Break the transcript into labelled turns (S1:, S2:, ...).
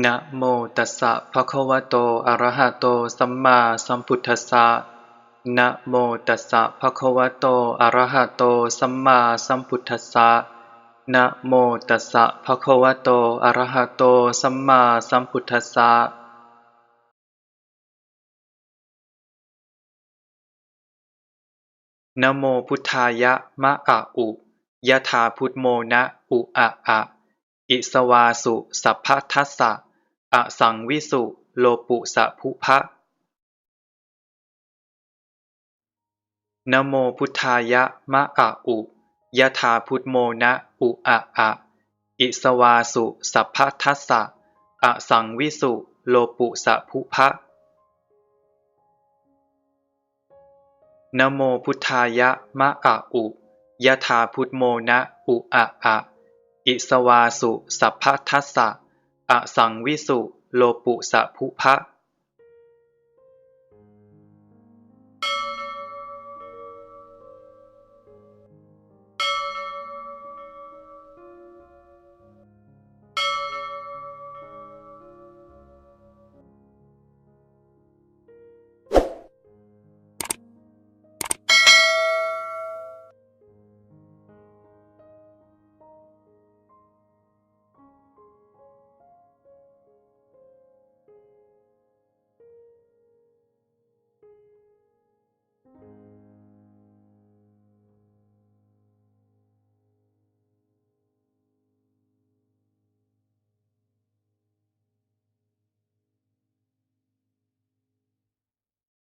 S1: นะโมตัสสะภะคะวะโต อะระหะโต สัมมาสัมพุทธัสสะ นะโมตัสสะภะคะวะโต อะระหะโต สัมมาสัมพุทธัสสะ นะโมตัสสะภะคะวะโต อะระหะโต สัมมาสัมพุทธัสสะนะโมพุทธายะมะอะอุ ยะถาพุทโมนะอุอะอะ อิสวาสุ สัพพทัสสะอะสังวิสุ โลปุสะภุพะนโมพุทธายะมะอะอุ ยะถาพุทโมนะอุอะอะ อิสวาสุ สัพพทัสสะอะสังวิสุ โลปุสะภุพะนโมพุทธายะมะอะอุ ยะถาพุทโมนะอุอะอะ อิสวาสุสัพพทัสสะอะสังวิสุ โลปุสะภุพะ